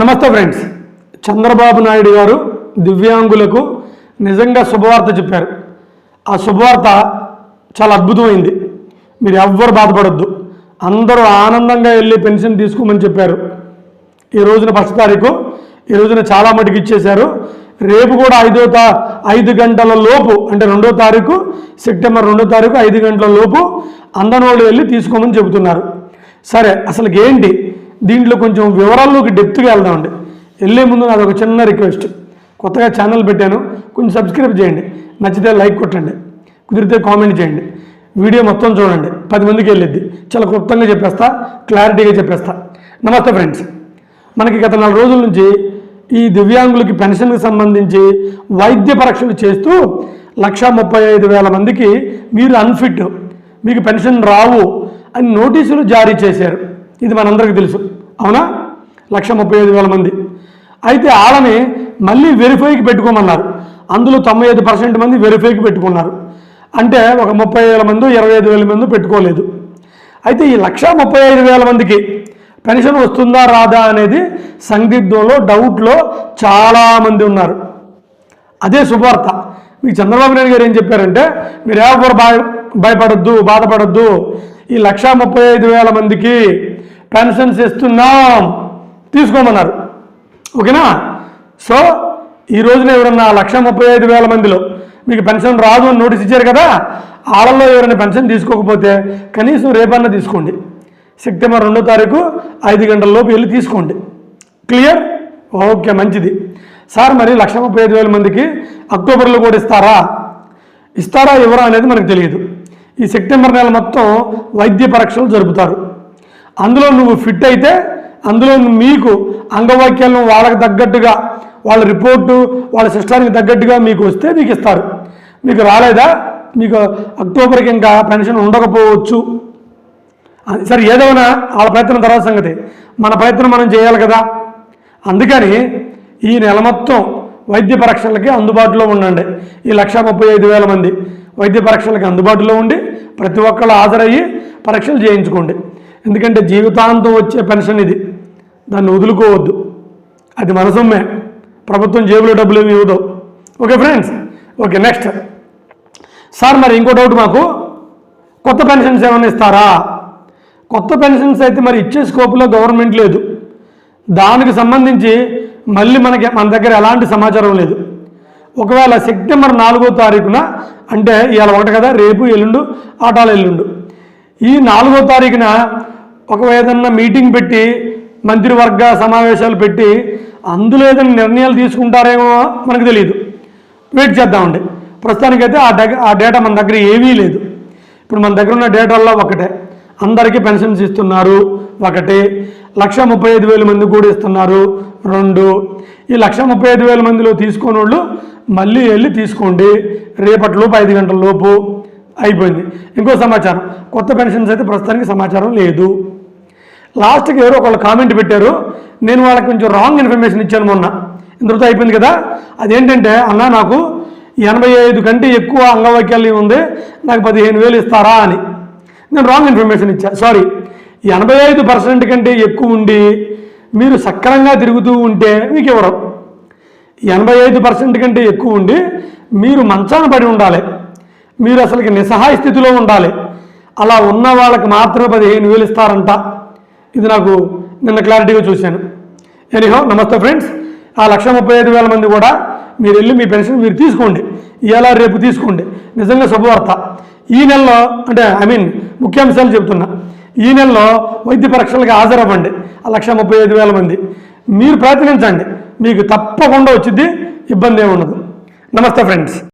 నమస్తే ఫ్రెండ్స్. చంద్రబాబు నాయుడు గారు దివ్యాంగులకు నిజంగా శుభవార్త చెప్పారు. ఆ శుభవార్త చాలా అద్భుతమైంది. మీరు ఎవ్వరు బాధపడద్దు. అందరూ ఆనందంగా వెళ్ళి పెన్షన్ తీసుకోమని చెప్పారు. ఈ రోజున ఫస్ట్ తారీఖు ఈ రోజున చాలా మటుకు ఇచ్చేశారు. రేపు కూడా ఐదో తా ఐదు గంటల లోపు అంటే రెండో తారీఖు సెప్టెంబర్ రెండో తారీఖు ఐదు గంటల లోపు అందనోళ్ళు వెళ్ళి తీసుకోమని చెబుతున్నారు. సరే అసలు ఏంటి? దీంట్లో కొంచెం వివరాల్లోకి డెప్త్గా వెళ్దామండి. వెళ్ళే ముందు నాది ఒక చిన్న రిక్వెస్ట్ కొత్తగా ఛానల్ పెట్టాను. కొంచెం సబ్స్క్రైబ్ చేయండి. నచ్చితే లైక్ కొట్టండి. కుదిరితే కామెంట్ చేయండి. వీడియో మొత్తం చూడండి. పది మందికి వెళ్ళిద్ది. చాలా క్లుప్తంగా చెప్పేస్తా. క్లారిటీగా చెప్పేస్తా. నమస్తే ఫ్రెండ్స్ మనకి గత నాలుగు రోజుల నుంచి ఈ దివ్యాంగులకి పెన్షన్కి సంబంధించి వైద్య పరీక్షలు చేస్తూ లక్ష ముప్పై ఐదు వేల మందికి మీరు అన్ఫిట్ మీకు పెన్షన్ రావు అని నోటీసులు జారీ చేశారు. ఇది మనందరికీ తెలుసు. అవునా? లక్ష ముప్పై ఐదు వేల మంది. అయితే వాళ్ళని మళ్ళీ వెరిఫైకి పెట్టుకోమన్నారు. అందులో తొంభై ఐదు పర్సెంట్ మంది వెరిఫైకి పెట్టుకున్నారు. అంటే ఒక ముప్పై వేల మంది ఇరవై ఐదు వేల మంది పెట్టుకోలేదు. అయితే ఈ లక్ష ముప్పై ఐదు వేల మందికి పెన్షన్ వస్తుందా రాదా అనేది సందిగ్ధంలో డౌట్లో చాలామంది ఉన్నారు. అదే శుభవార్త. మీకు చంద్రబాబు నాయుడు గారు ఏం చెప్పారంటే మీరు ఎవరు భయ భయపడొద్దు బాధపడొద్దు. ఈ లక్ష ముప్పై ఐదు వేల మందికి పెన్షన్ ఇస్తున్నాం. తీసుకోమన్నారు. ఓకేనా? సో ఈ రోజున ఎవరన్నా లక్ష ముప్పై ఐదు వేల మందిలో మీకు పెన్షన్ రాదు అని నోటీస్ ఇచ్చారు కదా ఆడల్లో ఎవరైనా పెన్షన్ తీసుకోకపోతే కనీసం రేపన్నా తీసుకోండి. సెప్టెంబర్ రెండో తారీఖు ఐదు గంటల లోపు వెళ్ళి తీసుకోండి. క్లియర్? ఓకే మంచిది. సార్ మరి లక్ష ముప్పై ఐదు వేల మందికి అక్టోబర్లో కూడా ఇస్తారా? ఇస్తారా ఎవరా అనేది మనకు తెలియదు. ఈ సెప్టెంబర్ నెల మొత్తం వైద్య పరీక్షలు జరుపుతారు. అందులో నువ్వు ఫిట్ అయితే అందులో మీకు అంగవాక్యాలను వాళ్ళకి తగ్గట్టుగా వాళ్ళ రిపోర్టు వాళ్ళ సిస్టానికి తగ్గట్టుగా మీకు వస్తే మీకు ఇస్తారు. మీకు రాలేదా? మీకు అక్టోబర్కి ఇంకా పెన్షన్ ఉండకపోవచ్చు. అది సరే ఏదైనా వాళ్ళ ప్రయత్నం తర్వాత సంగతి. మన ప్రయత్నం మనం చేయాలి కదా. అందుకని ఈ నెల మొత్తం వైద్య పరీక్షలకి అందుబాటులో ఉండండి. ఈ లక్ష ముప్పై ఐదు వేల మంది వైద్య పరీక్షలకి అందుబాటులో ఉండి ప్రతి ఒక్కళ్ళు హాజరయ్యి పరీక్షలు చేయించుకోండి. ఎందుకంటే జీవితాంతం వచ్చే పెన్షన్ ఇది. దాన్ని వదులుకోవద్దు. అది మన సొమ్మే ప్రభుత్వం జేబులో డబ్బులు ఏమి ఇవ్వదు. Okay friends? Okay next. Sir మరి ఇంకో డౌట్ మాకు. కొత్త పెన్షన్స్ ఏమైనా ఇస్తారా? కొత్త పెన్షన్స్ అయితే మరి ఇచ్చే స్కోప్లో గవర్నమెంట్ లేదు. దానికి సంబంధించి మళ్ళీ మనకి మన దగ్గర ఎలాంటి సమాచారం లేదు. ఒకవేళ సెప్టెంబర్ నాలుగో తారీఖున అంటే ఇవాళ ఒకటి కదా రేపు ఎల్లుండు ఆటాలు ఎల్లుండు. ఈ నాలుగో తారీఖున ఒక ఏదన్నా మీటింగ్ పెట్టి మంత్రివర్గ సమావేశాలు పెట్టి అందులో ఏదైనా నిర్ణయాలు తీసుకుంటారేమో మనకు తెలియదు వెయిట్ చేద్దామండి. ప్రస్తుతానికైతే ఆ డేటా ఆ డేటా మన దగ్గర ఏమీ లేదు. ఇప్పుడు మన దగ్గర ఉన్న డేటాల్లో ఒకటే. అందరికీ పెన్షన్స్ ఇస్తున్నారు ఒకటి. లక్ష ముప్పై ఐదు వేల మంది కూడా ఇస్తున్నారు రెండు. ఈ లక్ష ముప్పై ఐదు వేల మందిలో తీసుకున్న వాళ్ళు మళ్ళీ వెళ్ళి తీసుకోండి. రేపటిలోపు ఐదు గంటల లోపు అయిపోయింది. ఇంకో సమాచారం. కొత్త పెన్షన్స్ అయితే ప్రస్తుతానికి సమాచారం లేదు. లాస్ట్కి ఎవరో ఒకళ్ళు కామెంట్ పెట్టారు. నేను వాళ్ళకి కొంచెం రాంగ్ ఇన్ఫర్మేషన్ ఇచ్చాను మొన్న. ఇంతటితో అయిపోయింది కదా? అదేంటంటే అన్న నాకు ఎనభై ఐదు కంటే ఎక్కువ అంగవైకల్యం ఉంది. నాకు పదిహేను వేలు ఇస్తారా అని. నేను రాంగ్ ఇన్ఫర్మేషన్ ఇచ్చాను సారీ ఎనభై ఐదు పర్సెంట్ కంటే ఎక్కువ ఉండి మీరు సక్రమంగా తిరుగుతూ ఉంటే మీకు ఇవ్వరు ఎనభై ఐదు పర్సెంట్ కంటే ఎక్కువ ఉండి మీరు మంచాన పడి ఉండాలి. మీరు అసలుకి నిస్సహాయ స్థితిలో ఉండాలి. అలా ఉన్న వాళ్ళకి మాత్రమే పదిహేను వేలు ఇస్తారంట. ఇది నాకు నిన్న క్లారిటీగా చూశాను. ఎనీహో నమస్తే ఫ్రెండ్స్ ఆ లక్ష ముప్పై ఐదు వేల మంది కూడా మీరు వెళ్ళి మీ పెన్షన్ మీరు తీసుకోండి. ఇలా రేపు తీసుకోండి. నిజంగా శుభవార్త. ఈ నెలలో అంటే ఐ మీన్ ముఖ్యాంశాలు చెబుతున్నా. ఈ నెలలో వైద్య పరీక్షలకు హాజరవ్వండి. ఆ లక్ష ముప్పై ఐదు వేల మంది. మీరు ప్రయత్నించండి. మీకు తప్పకుండా వచ్చింది. ఇబ్బంది ఏమి ఉండదు. నమస్తే ఫ్రెండ్స్